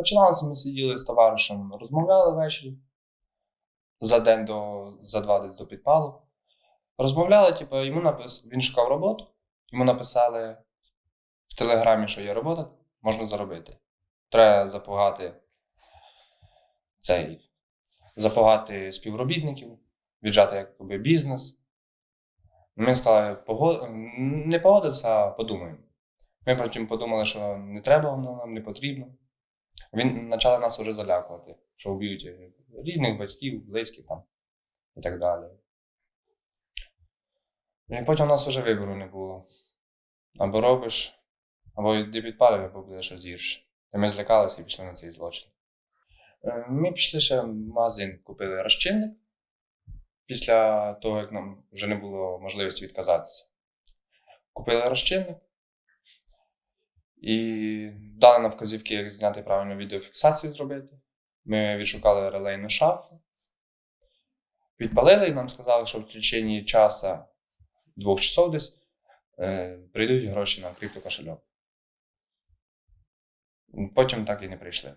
Починалося, ми сиділи з товаришем, розмовляли ввечері за день до за два десь до підпалу. Розмовляли, типу, йому напис... він шукав роботу, йому написали в телеграмі, що є робота, можна заробити. Треба запугати цей, запугати співробітників, віджати якби бізнес. Ми сказали, погод... не погодився, а подумаємо. Ми потім подумали, що не треба воно нам, не потрібно. Він почали нас вже залякувати, що вб'ють рідних, батьків, близьких там і так далі. І потім у нас вже вибору не було. Або робиш, або йди підпалив, або буде щось гірше. І ми злякалися і пішли на цей злочин. Е, Ми пішли ще в магазин, купили розчинник після того, як нам вже не було можливості відказатися. Купили розчинник і дали нам вказівки, як зняти правильну відеофіксацію зробити. Ми відшукали релейну шафу, підпалили і нам сказали, що в течение часу двох часов десь е, прийдуть гроші на криптокошельок. Потім так і не прийшли.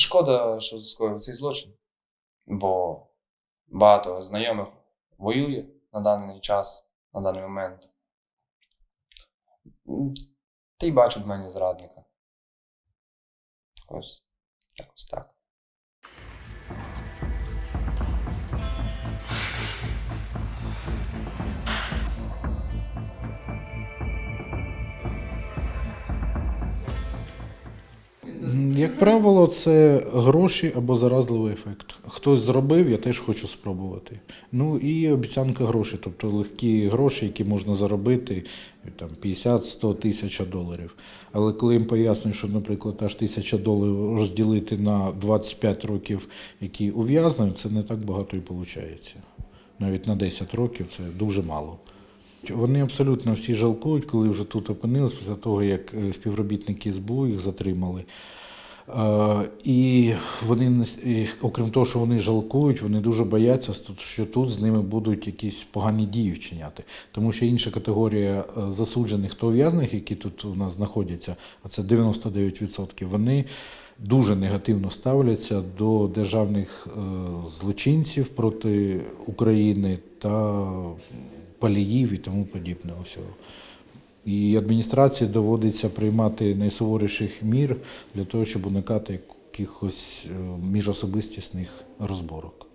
Шкода, що скоїв цей злочин, бо багато знайомих воює на даний час, на даний момент. Ти й бачу в мені зрадника. Ось якось так. Як правило, це гроші або заразливий ефект. Хтось зробив, я теж хочу спробувати. Ну і обіцянка грошей, тобто легкі гроші, які можна заробити там 50-100 тисяч доларів. Але коли їм пояснюють, що, наприклад, аж тисяча доларів розділити на 25 років, які ув'язнені, це не так багато і виходить. Навіть на 10 років це дуже мало. Вони абсолютно всі жалкують, коли вже тут опинились, після того, як е, співробітники СБУ їх затримали. Е, І вони, і, окрім того, що вони жалкують, вони дуже бояться, що тут з ними будуть якісь погані дії вчиняти. Тому що інша категорія е, засуджених та ув'язаних, які тут у нас знаходяться, а це 99%, вони дуже негативно ставляться до державних е, злочинців проти України та паліїв і тому подібного всього. І адміністрації доводиться приймати найсуворіших мір для того, щоб уникати якихось е, міжособистісних розборок.